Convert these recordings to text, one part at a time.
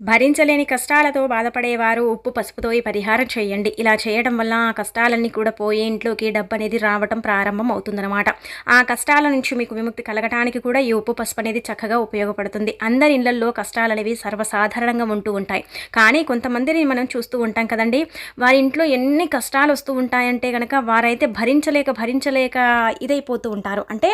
భరించలేని కష్టాలతో బాధపడేవారు ఉప్పు పసుపుతో ఈ పరిహారం చేయండి. ఇలా చేయడం వల్ల ఆ కష్టాలన్నీ కూడా పోయి ఇంట్లోకి డబ్బు అనేది రావటం ప్రారంభం అవుతుందన్నమాట. ఆ కష్టాల నుంచి మీకు విముక్తి కలగటానికి కూడా ఈ ఉప్పు పసుపు అనేది చక్కగా ఉపయోగపడుతుంది. అందరి ఇళ్ళల్లో కష్టాలు అనేవి సర్వసాధారణంగా ఉంటూ ఉంటాయి. కానీ కొంతమందిని మనం చూస్తూ ఉంటాం కదండి వారి ఇంట్లో ఎన్ని కష్టాలు వస్తూ ఉంటాయంటే కనుక వారైతే భరించలేక భరించలేక ఇదైపోతూ ఉంటారు. అంటే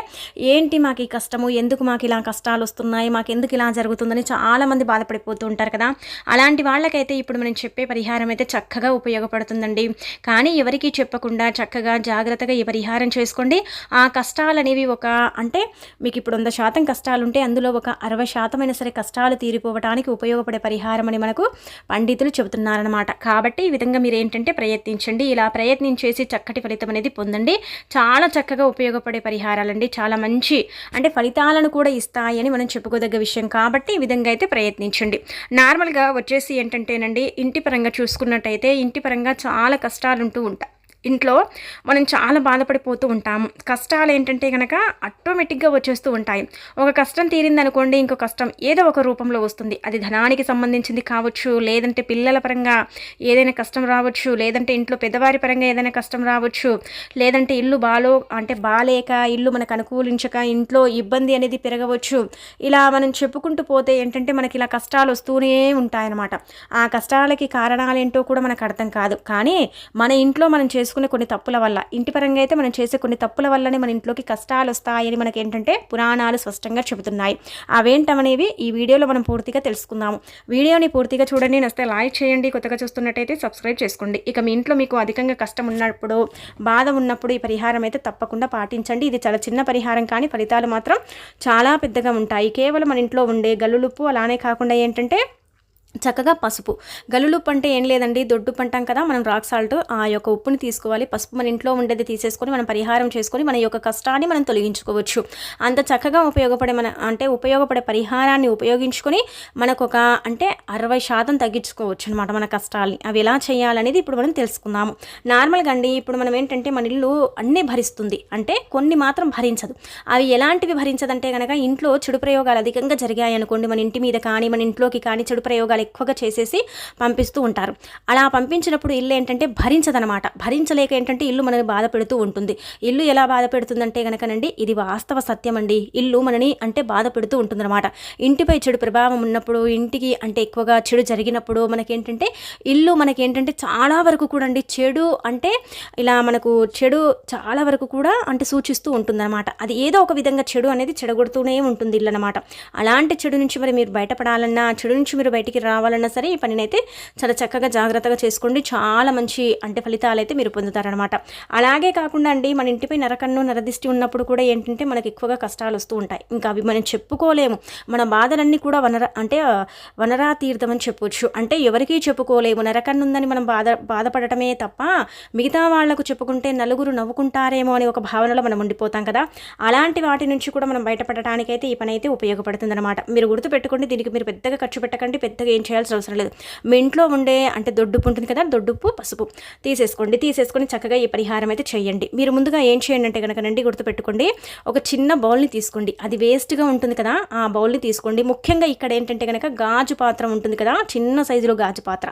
ఏంటి మాకు ఈ కష్టము? ఎందుకు మాకు ఇలా కష్టాలు వస్తున్నాయి? మాకు ఎందుకు ఇలా జరుగుతుందని చాలామంది బాధపడిపోతూ ఉంటారు కదా. అలాంటి వాళ్ళకైతే ఇప్పుడు మనం చెప్పే పరిహారం అయితే చక్కగా ఉపయోగపడుతుందండి. కానీ ఎవరికి చెప్పకుండా చక్కగా జాగ్రత్తగా ఈ పరిహారం చేసుకోండి. ఆ కష్టాలు అనేవి ఒక అంటే మీకు ఇప్పుడు వంద శాతం కష్టాలు ఉంటే అందులో ఒక అరవై శాతమైన సరే కష్టాలు తీరిపోవడానికి ఉపయోగపడే పరిహారం అని మనకు పండితులు చెబుతున్నారనమాట కాబట్టి ఈ విధంగా మీరు ఏంటంటే ప్రయత్నించండి. ఇలా ప్రయత్నించేసి చక్కటి ఫలితం అనేది పొందండి. చాలా చక్కగా ఉపయోగపడే పరిహారాలండి. చాలా మంచి అంటే ఫలితాలను కూడా ఇస్తాయని మనం చెప్పుకోదగ్గ విషయం. కాబట్టి ఈ విధంగా అయితే ప్రయత్నించండి. నార్మల్గా వచ్చేసి ఏంటంటేనండి ఇంటి పరంగా చూసుకున్నట్టయితే ఇంటి పరంగా చాలా కష్టాలు ఉంటూ ఉంటాయి. ఇంట్లో మనం చాలా బాధపడిపోతూ ఉంటాము. కష్టాలు ఏంటంటే కనుక ఆటోమేటిక్గా వచ్చేస్తూ ఉంటాయి. ఒక కష్టం తీరింది అనుకోండి ఇంకో కష్టం ఏదో ఒక రూపంలో వస్తుంది. అది ధనానికి సంబంధించింది కావచ్చు లేదంటే పిల్లల పరంగా ఏదైనా కష్టం రావచ్చు లేదంటే ఇంట్లో పెద్దవారి పరంగా ఏదైనా కష్టం రావచ్చు లేదంటే ఇల్లు బాలో అంటే బాలేక ఇల్లు మనకు అనుకూలించక ఇంట్లో ఇబ్బంది అనేది పెరగవచ్చు. ఇలా మనం చెప్పుకుంటూ పోతే ఏంటంటే మనకి ఇలా కష్టాలు వస్తూనే ఉంటాయన్నమాట. ఆ కష్టాలకి కారణాలు ఏంటో కూడా మనకు అర్థం కాదు. కానీ మన ఇంట్లో మనం చేసుకునే కొన్ని తప్పుల వల్ల. ఇంటి పరంగా అయితే మనం చేసే కొన్ని తప్పుల వల్లనే మన ఇంట్లోకి కష్టాలు వస్తాయని మనకి ఏంటంటే పురాణాలు స్పష్టంగా చెబుతున్నాయి. అవేంటమనేవి ఈ వీడియోలో మనం పూర్తిగా తెలుసుకుందాము. వీడియోని పూర్తిగా చూడండి నస్తే లైక్ చేయండి కొత్తగా చూస్తున్నట్టయితే సబ్స్క్రైబ్ చేసుకోండి. ఇక మీ ఇంట్లో మీకు అధికంగా కష్టం ఉన్నప్పుడు బాధ ఉన్నప్పుడు ఈ పరిహారం అయితే తప్పకుండా పాటించండి. ఇది చాలా చిన్న పరిహారం కానీ ఫలితాలు మాత్రం చాలా పెద్దగా ఉంటాయి. కేవలం మన ఇంట్లో ఉండే గల్లులుప్పు అలానే కాకుండా ఏంటంటే చక్కగా పసుపు. గలులు పంట ఏం లేదండి దొడ్డు పంటాం కదా మనం రాక్ సాల్ట్ ఆ యొక్క ఉప్పుని తీసుకోవాలి. పసుపు మన ఇంట్లో ఉండేది తీసేసుకొని మనం పరిహారం చేసుకొని మన యొక్క కష్టాన్ని మనం తొలగించుకోవచ్చు. అంత చక్కగా ఉపయోగపడే మన అంటే ఉపయోగపడే పరిహారాన్ని ఉపయోగించుకొని మనకు ఒక అంటే అరవై శాతం తగ్గించుకోవచ్చు అనమాట మన కష్టాలని. అవి ఎలా చేయాలనేది ఇప్పుడు మనం తెలుసుకుందాము. నార్మల్గా అండి ఇప్పుడు మనం ఏంటంటే మన ఇల్లు అన్నీ భరిస్తుంది. అంటే కొన్ని మాత్రం భరించదు. అవి ఎలాంటివి భరించదంటే కనుక ఇంట్లో చెడు ప్రయోగాలు అధికంగా జరిగాయి అనుకోండి మన ఇంటి మీద కానీ మన ఇంట్లోకి కానీ చెడు ప్రయోగాలు ఎక్కువగా చేసేసి పంపిస్తూ ఉంటారు. అలా పంపించినప్పుడు ఇల్లు ఏంటంటే భరించదనమాట భరించలేక ఏంటంటే ఇల్లు మనని బాధ పెడుతూ ఉంటుంది. ఇల్లు ఎలా బాధ పెడుతుందంటే కనుకనండి ఇది వాస్తవ సత్యం అండి ఇల్లు మనని అంటే బాధ పెడుతూ ఉంటుందన్నమాట. ఇంటిపై చెడు ప్రభావం ఉన్నప్పుడు ఇంటికి అంటే ఎక్కువగా చెడు జరిగినప్పుడు మనకేంటంటే ఇల్లు మనకేంటంటే చాలా వరకు కూడా అండి చెడు అంటే ఇలా మనకు చెడు చాలా వరకు కూడా అంటే సూచిస్తూ ఉంటుందన్నమాట. అది ఏదో ఒక విధంగా చెడు అనేది చెడగొడుతూనే ఉంటుంది ఇల్లు అనమాట అలాంటి చెడు నుంచి మరి మీరు బయటపడాలన్నా చెడు నుంచి మీరు బయటికి రావాలన్నా సరే ఈ పనినైతే చాలా చక్కగా జాగ్రత్తగా చేసుకోండి. చాలా మంచి అంటే ఫలితాలు అయితే మీరు పొందుతారనమాట అలాగే కాకుండా అండి మన ఇంటిపై నరకన్ను నరదిష్టి ఉన్నప్పుడు కూడా ఏంటంటే మనకి ఎక్కువగా కష్టాలు వస్తూ ఉంటాయి. ఇంకా అవి మనం చెప్పుకోలేము. మన బాధలన్నీ కూడా వనర అంటే వనరా తీర్థం అని చెప్పొచ్చు. అంటే ఎవరికీ చెప్పుకోలేము. నరకన్ను ఉందని మనం బాధ బాధపడటమే తప్ప మిగతా వాళ్ళకు చెప్పుకుంటే నలుగురు నవ్వుకుంటారేమో అనే ఒక భావనలో మనం ఉండిపోతాం కదా. అలాంటి వాటి నుంచి కూడా మనం బయటపడటానికైతే ఈ పని అయితే ఉపయోగపడుతుంది అనమాట మీరు గుర్తుపెట్టుకోండి దీనికి మీరు పెద్దగా ఖర్చు పెట్టకండి పెద్దగా ఏం చేయాల్సిన అవసరం లేదు. మీ ఇంట్లో ఉండే అంటే దొడ్డుప్పు ఉంటుంది కదా దొడ్డుప్పు పసుపు తీసేసుకోండి. తీసేసుకొని చక్కగా ఈ పరిహారం అయితే చేయండి. మీరు ముందుగా ఏం చేయండి అంటే కనుక నండి గుర్తుపెట్టుకోండి. ఒక చిన్న బౌల్ని తీసుకోండి. అది వేస్ట్గా ఉంటుంది కదా ఆ బౌల్ని తీసుకోండి. ముఖ్యంగా ఇక్కడ ఏంటంటే కనుక గాజు పాత్ర ఉంటుంది కదా చిన్న సైజులో గాజు పాత్ర.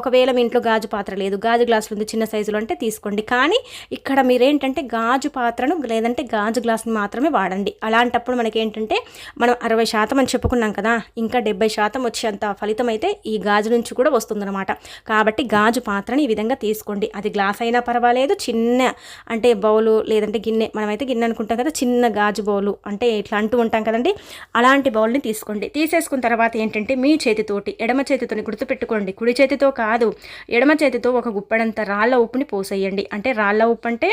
ఒకవేళ మీ ఇంట్లో గాజు పాత్ర లేదు గాజు గ్లాసులు ఉంది చిన్న సైజులో అంటే తీసుకోండి. కానీ ఇక్కడ మీరేంటంటే గాజు పాత్రను లేదంటే గాజు గ్లాస్ని మాత్రమే వాడండి. అలాంటప్పుడు మనకేంటంటే మనం అరవై శాతం అని చెప్పుకున్నాం కదా ఇంకా డెబ్బై శాతం వచ్చేంత ఫలితం అయితే ఈ గాజు నుంచి కూడా వస్తుందన్నమాట. కాబట్టి గాజు పాత్రని ఈ విధంగా తీసుకోండి. అది గ్లాస్ అయినా పర్వాలేదు చిన్న అంటే బౌలు లేదంటే గిన్నె మనమైతే గిన్నె అనుకుంటాం కదా చిన్న గాజు బౌలు అంటే ఇట్లా అంటూ ఉంటాం కదండి. అలాంటి బౌల్ని తీసుకోండి. తీసేసుకున్న తర్వాత ఏంటంటే మీ చేతితోటి ఎడమ చేతితోని గుర్తుపెట్టుకోండి. కుడి చేతితో కాదు ఎడమ చేతితో ఒక గుప్పెడంత రాళ్ళ ఉప్పుని పోసేయండి. అంటే రాళ్ళ ఉప్పు అంటే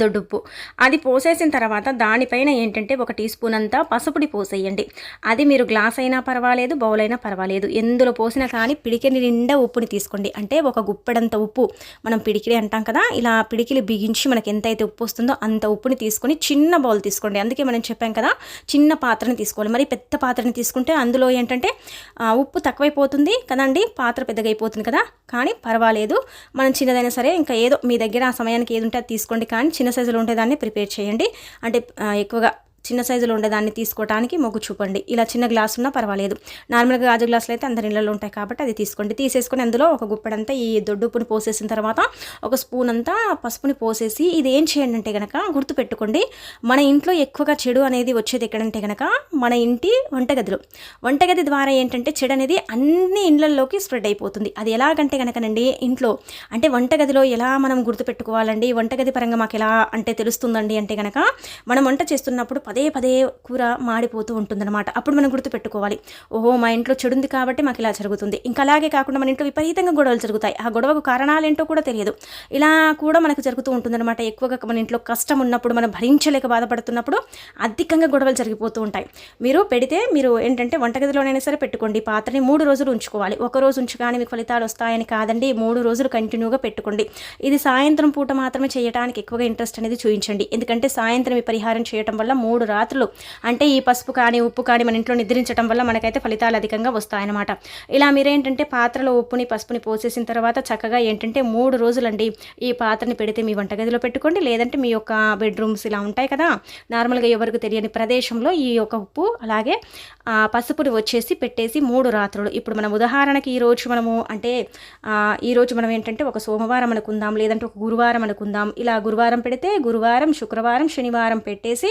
దొడ్డుప్పు. అది పోసేసిన తర్వాత దానిపైన ఏంటంటే ఒక టీ స్పూన్ అంతా పసుపుడి పోసేయండి. అది మీరు గ్లాస్ అయినా పర్వాలేదు బౌల్ అయినా పర్వాలేదు. ఎందులో పోసినా కానీ పిడికిలి నిండా ఉప్పుని తీసుకోండి. అంటే ఒక గుప్పెడంత ఉప్పు మనం పిడికిలి అంటాం కదా ఇలా పిడికిలి బిగించి మనకి ఎంతైతే ఉప్పు వస్తుందో అంత ఉప్పుని తీసుకొని చిన్న బౌల్ తీసుకోండి. అందుకే మనం చెప్పాం కదా చిన్న పాత్రని తీసుకోవాలి. మరి పెద్ద పాత్రని తీసుకుంటే అందులో ఏంటంటే ఉప్పు తక్కువైపోతుంది కదండి పాత్ర పెద్దగా అయిపోతుంది కదా. కానీ పర్వాలేదు మనం చిన్నదైనా సరే ఇంకా ఏదో మీ దగ్గర ఆ సమయానికి ఏది ఉంటే అది తీసుకోండి. కానీ చిన్న సైజులో ఉంటే దాన్ని ప్రిపేర్ చేయండి. అంటే ఎక్కువగా చిన్న సైజులో ఉండేదాన్ని తీసుకోవడానికి మొగ్గు చూపండి. ఇలా చిన్న గ్లాస్ ఉన్నా పర్వాలేదు. నార్మల్గా గాజు గ్లాసులు అయితే అందరి ఇళ్ళలో ఉంటాయి కాబట్టి అది తీసుకోండి. తీసేసుకొని అందులో ఒక గుప్పెడంతా ఈ దొడ్డుప్పుని పోసేసిన తర్వాత ఒక స్పూన్ అంతా పసుపుని పోసేసి ఇది ఏం చేయండి అంటే కనుక గుర్తుపెట్టుకోండి. మన ఇంట్లో ఎక్కువగా చెడు అనేది వచ్చేది ఎక్కడంటే కనుక మన ఇంటి వంటగదిలో. వంటగది ద్వారా ఏంటంటే చెడు అనేది అన్ని ఇండ్లలోకి స్ప్రెడ్ అయిపోతుంది. అది ఎలాగంటే కనుకనండి ఇంట్లో అంటే వంటగదిలో ఎలా మనం గుర్తుపెట్టుకోవాలండి? వంటగది పరంగా మాకు ఎలా అంటే తెలుస్తుందండి అంటే కనుక మనం వంట చేస్తున్నప్పుడు పదే పదే కూర మాడిపోతూ ఉంటుందన్నమాట. అప్పుడు మనం గుర్తుపెట్టుకోవాలి. ఓహో మా ఇంట్లో చెడుంది కాబట్టి మాకు ఇలా జరుగుతుంది. ఇంకా అలాగే కాకుండా మన ఇంట్లో విపరీతంగా గొడవలు జరుగుతాయి. ఆ గొడవకు కారణాలు ఏంటో కూడా తెలియదు. ఇలా కూడా మనకు జరుగుతూ ఉంటుందన్నమాట. ఎక్కువగా మన ఇంట్లో కష్టం ఉన్నప్పుడు మనం భరించలేక బాధపడుతున్నప్పుడు అధికంగా గొడవలు జరిగిపోతూ ఉంటాయి. మీరు పెడితే మీరు ఏంటంటే వంటగదిలోనైనా సరే పెట్టుకోండి. పాత్రని మూడు రోజులు ఉంచుకోవాలి. ఒక రోజు ఉంచుగానే మీకు ఫలితాలు వస్తాయని కాదండి. మూడు రోజులు కంటిన్యూగా పెట్టుకోండి. ఇది సాయంత్రం పూట మాత్రమే చేయడానికి ఎక్కువగా ఇంట్రెస్ట్ అనేది చూపించండి. ఎందుకంటే సాయంత్రం ఈ పరిహారం చేయటం వల్ల మూడు రాత్రులు. అంటే ఈ పసుపు కానీ ఉప్పు కానీ మన ఇంట్లో నిద్రించడం వల్ల మనకైతే ఫలితాలు అధికంగా వస్తాయన్నమాట. ఇలా మీరేంటంటే పాత్రలో ఉప్పుని పసుపుని పోసేసిన తర్వాత చక్కగా ఏంటంటే మూడు రోజులండి ఈ పాత్రని పెడితే మీ వంటగదిలో పెట్టుకోండి. లేదంటే మీ యొక్క బెడ్రూమ్స్ ఇలా ఉంటాయి కదా. నార్మల్గా ఎవరికి తెలియని ప్రదేశంలో ఈ యొక్క ఉప్పు అలాగే పసుపుని వచ్చేసి పెట్టేసి మూడు రాత్రులు. ఇప్పుడు మనం ఉదాహరణకి ఈరోజు మనము అంటే ఈరోజు మనం ఏంటంటే ఒక సోమవారం అనుకుందాం లేదంటే ఒక గురువారం అనుకుందాం. ఇలా గురువారం పెడితే గురువారం శుక్రవారం శనివారం పెట్టేసి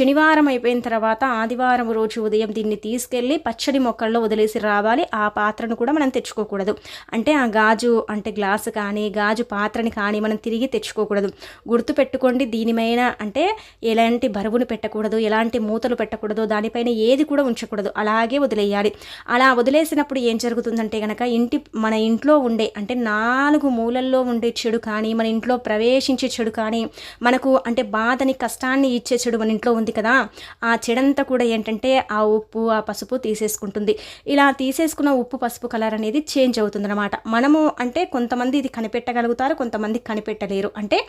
శనివారం అయిపోయిన తర్వాత ఆదివారం రోజు ఉదయం దీన్ని తీసుకెళ్ళి పచ్చడి మొక్కల్లో వదిలేసి రావాలి. ఆ పాత్రను కూడా మనం తెచ్చుకోకూడదు. అంటే ఆ గాజు అంటే గ్లాసు కానీ గాజు పాత్రని కానీ మనం తిరిగి తెచ్చుకోకూడదు. గుర్తు పెట్టుకోండి దీనిపైన అంటే ఎలాంటి బరువును పెట్టకూడదు ఎలాంటి మూతలు పెట్టకూడదు దానిపైన ఏది కూడా ఉంచకూడదు. అలాగే వదిలేయాలి. అలా వదిలేసినప్పుడు ఏం జరుగుతుందంటే కనుక ఇంటి మన ఇంట్లో ఉండే అంటే నాలుగు మూలల్లో ఉండే చెడు కానీ మన ఇంట్లో ప్రవేశించే చెడు కానీ మనకు అంటే బాధని కష్టాన్ని ఇచ్చే చెడు మన ఇంట్లో ఉంది కదా ఆ చెడంతా కూడా ఏంటంటే ఆ ఉప్పు ఆ పసుపు తీసేసుకుంటుంది. ఇలా తీసేసుకున్న ఉప్పు పసుపు కలర్ అనేది చేంజ్ అవుతుంది అనమాట మనము అంటే కొంతమంది ఇది కనిపెట్టగలుగుతారు కొంతమంది కనిపెట్టలేరు. అంటే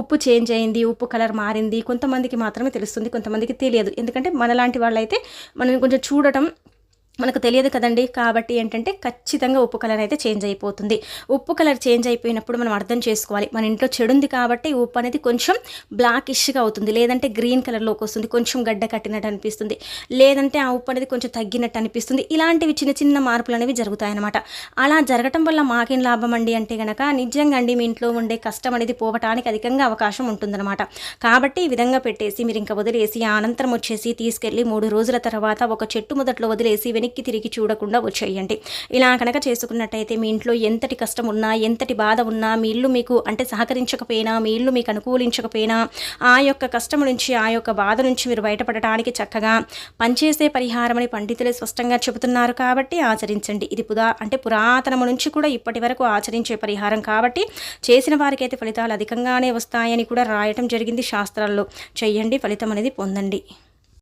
ఉప్పు చేంజ్ అయింది ఉప్పు కలర్ మారింది కొంతమందికి మాత్రమే తెలుస్తుంది కొంతమందికి తెలియదు. ఎందుకంటే మనలాంటి వాళ్ళైతే మనం కొంచెం చూడటం మనకు తెలియదు కదండి. కాబట్టి ఏంటంటే ఖచ్చితంగా ఉప్పు కలర్ అయితే చేంజ్ అయిపోతుంది. ఉప్పు కలర్ చేంజ్ అయిపోయినప్పుడు మనం అర్థం చేసుకోవాలి. మన ఇంట్లో చెడుంది కాబట్టి ఉప్పు అనేది కొంచెం బ్లాకిష్గా అవుతుంది. లేదంటే గ్రీన్ కలర్లోకి వస్తుంది. కొంచెం గడ్డ కట్టినట్టు అనిపిస్తుంది. లేదంటే ఆ ఉప్పు అనేది కొంచెం తగ్గినట్టు అనిపిస్తుంది. ఇలాంటివి చిన్న చిన్న మార్పులు అనేవి జరుగుతాయన్నమాట. అలా జరగటం వల్ల మాకేం లాభం అండి అంటే కనుక నిజంగా అండి మీ ఇంట్లో ఉండే కష్టం అనేది పోవటానికి అధికంగా అవకాశం ఉంటుందన్నమాట. కాబట్టి ఈ విధంగా పెట్టేసి మీరు ఇంకా వదిలేసి అనంతరం వచ్చేసి తీసుకెళ్ళి మూడు రోజుల తర్వాత ఒక చెట్టు మొదట్లో వదిలేసి వెనక్కి వెనక్కి తిరిగి చూడకుండా వచ్చేయండి. ఇలా కనుక చేసుకున్నట్టయితే మీ ఇంట్లో ఎంతటి కష్టం ఉన్నా ఎంతటి బాధ ఉన్నా మీ ఇల్లు మీకు అంటే సహకరించకపోయినా మీ ఇల్లు మీకు అనుకూలించకపోయినా ఆ యొక్క కష్టం నుంచి ఆ యొక్క బాధ నుంచి మీరు బయటపడటానికి చక్కగా పనిచేసే పరిహారం అని పండితులే స్పష్టంగా చెబుతున్నారు కాబట్టి ఆచరించండి. ఇది పుదా అంటే పురాతనము నుంచి కూడా ఇప్పటి వరకు ఆచరించే పరిహారం కాబట్టి చేసిన వారికైతే ఫలితాలు అధికంగానే వస్తాయని కూడా రాయటం జరిగింది శాస్త్రాల్లో. చెయ్యండి ఫలితం అనేది పొందండి.